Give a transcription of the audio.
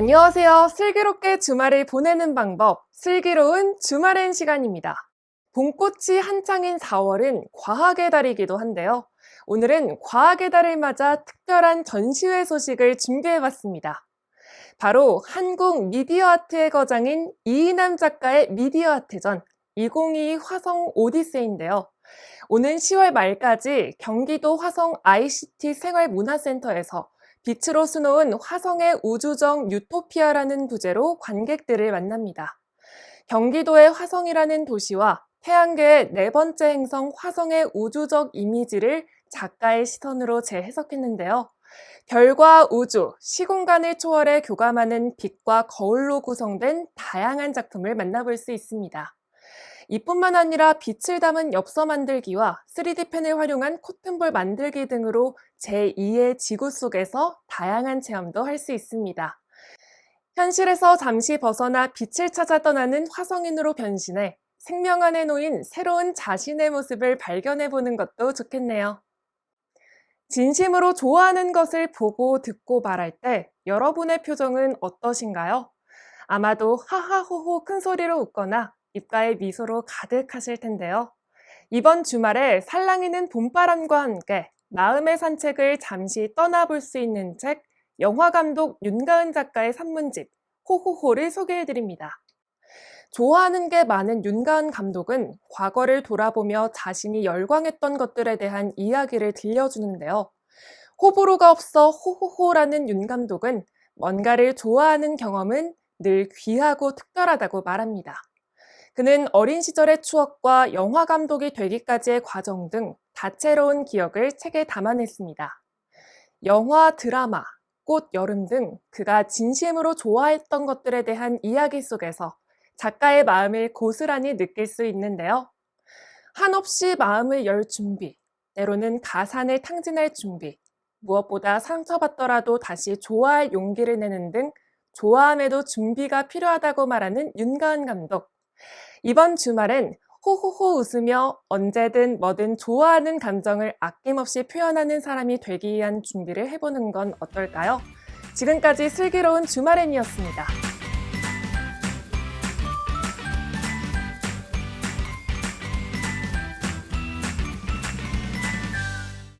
안녕하세요. 슬기롭게 주말을 보내는 방법, 슬기로운 주말엔 시간입니다. 봄꽃이 한창인 4월은 과학의 달이기도 한데요. 오늘은 과학의 달을 맞아 특별한 전시회 소식을 준비해봤습니다. 바로 한국 미디어 아트의 거장인 이인남 작가의 미디어 아트전 2022 화성 오디세이인데요. 오는 10월 말까지 경기도 화성 ICT 생활문화센터에서 빛으로 수놓은 화성의 우주적 유토피아라는 부제로 관객들을 만납니다. 경기도의 화성이라는 도시와 태양계의 네 번째 행성 화성의 우주적 이미지를 작가의 시선으로 재해석했는데요. 별과 우주, 시공간을 초월해 교감하는 빛과 거울로 구성된 다양한 작품을 만나볼 수 있습니다. 이뿐만 아니라 빛을 담은 엽서 만들기와 3D 펜을 활용한 코튼볼 만들기 등으로 제2의 지구 속에서 다양한 체험도 할 수 있습니다. 현실에서 잠시 벗어나 빛을 찾아 떠나는 화성인으로 변신해 생명 안에 놓인 새로운 자신의 모습을 발견해 보는 것도 좋겠네요. 진심으로 좋아하는 것을 보고 듣고 말할 때 여러분의 표정은 어떠신가요? 아마도 하하호호 큰 소리로 웃거나 입가에 미소로 가득하실 텐데요. 이번 주말에 살랑이는 봄바람과 함께 마음의 산책을 잠시 떠나볼 수 있는 책 영화감독 윤가은 작가의 산문집 호호호를 소개해드립니다. 좋아하는 게 많은 윤가은 감독은 과거를 돌아보며 자신이 열광했던 것들에 대한 이야기를 들려주는데요. 호불호가 없어 호호호라는 윤 감독은 뭔가를 좋아하는 경험은 늘 귀하고 특별하다고 말합니다. 그는 어린 시절의 추억과 영화 감독이 되기까지의 과정 등 다채로운 기억을 책에 담아냈습니다. 영화, 드라마, 꽃, 여름 등 그가 진심으로 좋아했던 것들에 대한 이야기 속에서 작가의 마음을 고스란히 느낄 수 있는데요. 한없이 마음을 열 준비, 때로는 가산을 탕진할 준비, 무엇보다 상처받더라도 다시 좋아할 용기를 내는 등 좋아함에도 준비가 필요하다고 말하는 윤가은 감독. 이번 주말엔 호호호 웃으며 언제든 뭐든 좋아하는 감정을 아낌없이 표현하는 사람이 되기 위한 준비를 해보는 건 어떨까요? 지금까지 슬기로운 주말엔이었습니다.